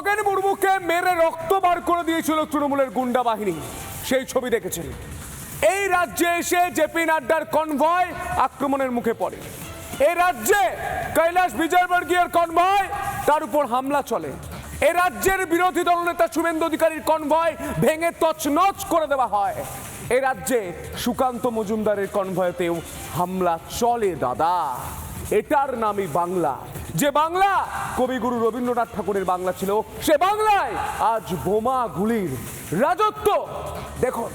খগেন মুর্মুকে মেরে রক্ত বার করে দিয়েছিল তৃণমূলের গুন্ডা বাহিনী। সেই ছবি দেখেছেন। এই রাজ্যে এসে জেপি নাড্ডার কনভয় আক্রমণের মুখে পড়ে। এই রাজ্যে কৈলাস বিজয়বর্গীয়ের কনভয়, তার উপর হামলা চলে। এ রাজ্যের বিরোধী দলনেতা শুভেন্দু অধিকারীর কনভয় ভেঙে তছনছ করে দেওয়া হয়। এ রাজ্যে সুকান্ত মজুমদারের কনভয়তেও হামলা চলে, দাদা। এটার নামই বাংলা। যে বাংলা, কবিগুরু রবীন্দ্রনাথ ঠাকুরের বাংলা ছিল সে বাংলায় আজ বোমা গুলির রাজত্ব। দেখুন।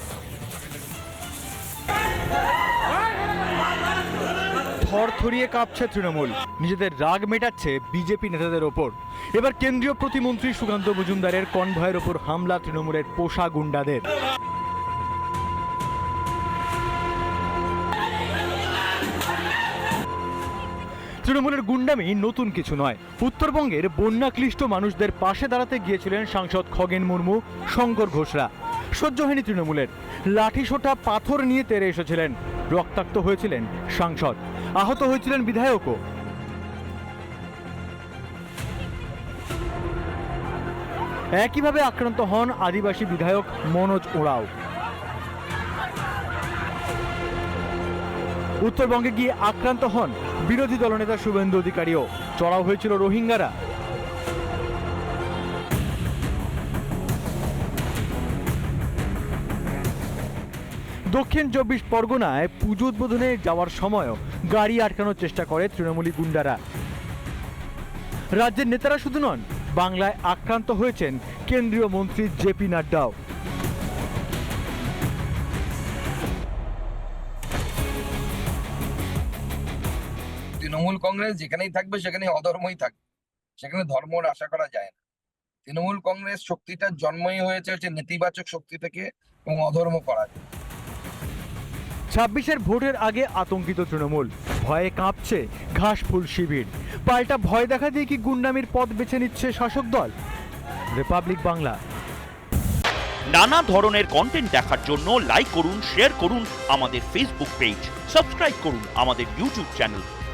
থরথরিয়ে কাঁপছে তৃণমূল। নিজেদের রাগ মেটাচ্ছে বিজেপি নেতাদের ওপর। এবার কেন্দ্রীয় প্রতিমন্ত্রী সুকান্ত মজুমদারের কনভয়ের ওপর হামলা তৃণমূলের পোষা গুন্ডাদের। তৃণমূলের গুন্ডামি নতুন কিছু নয়। উত্তরবঙ্গের বন্যাক্লিষ্ট মানুষদের পাশে দাঁড়াতে গিয়েছিলেন সাংসদ খগেন মুর্মু, শঙ্কর ঘোষরা। সহ্য হয়নি তৃণমূলের। লাঠি সোটা পাথর নিয়ে তেরে এসেছিলেন। রক্তাক্ত হয়েছিলেন সাংসদ। আহত হয়েছিলেন বিধায়কও। একইভাবে আক্রান্ত হন আদিবাসী বিধায়ক মনোজ ওরাও। উত্তরবঙ্গে গিয়ে আক্রান্ত হন বিরোধী দলনেতা শুভেন্দু অধিকারীও চড়াও হয়েছিল রোহিঙ্গারা। দক্ষিণ চব্বিশ পরগনায় পুজো উদ্বোধনে যাওয়ার সময়ও গাড়ি আটকানোর চেষ্টা করে তৃণমূলী গুন্ডারা। রাজ্যের নেতারা শুধু নন, বাংলায় আক্রান্ত হয়েছেন কেন্দ্রীয় মন্ত্রী জেপি নাড্ডাও। তৃণমূল কংগ্রেস যেখানেই থাকবে সেখানে অধর্মই থাকবে। সেখানে ধর্মর আশা করা যায় না। তৃণমূল কংগ্রেস শক্তিটার জন্মই হয়েছে হচ্ছে নেতিবাচক শক্তি থেকে এবং অধর্ম করা ছাব্বিশের ভোটের আগে আতঙ্কিত তৃণমূল। ভয়ে কাঁপছে ঘাসফুল শিবির। পাল্টা ভয় দেখা দিয়ে কি গুন্ডামির পথ বেছে নিচ্ছে শাসক দল? রিপাবলিক বাংলা। নানা ধরনের কন্টেন্ট দেখার জন্য লাইক করুন শেয়ার করুন আমাদের ফেসবুক পেজ সাবস্ক্রাইব করুন আমাদের ইউটিউব চ্যানেল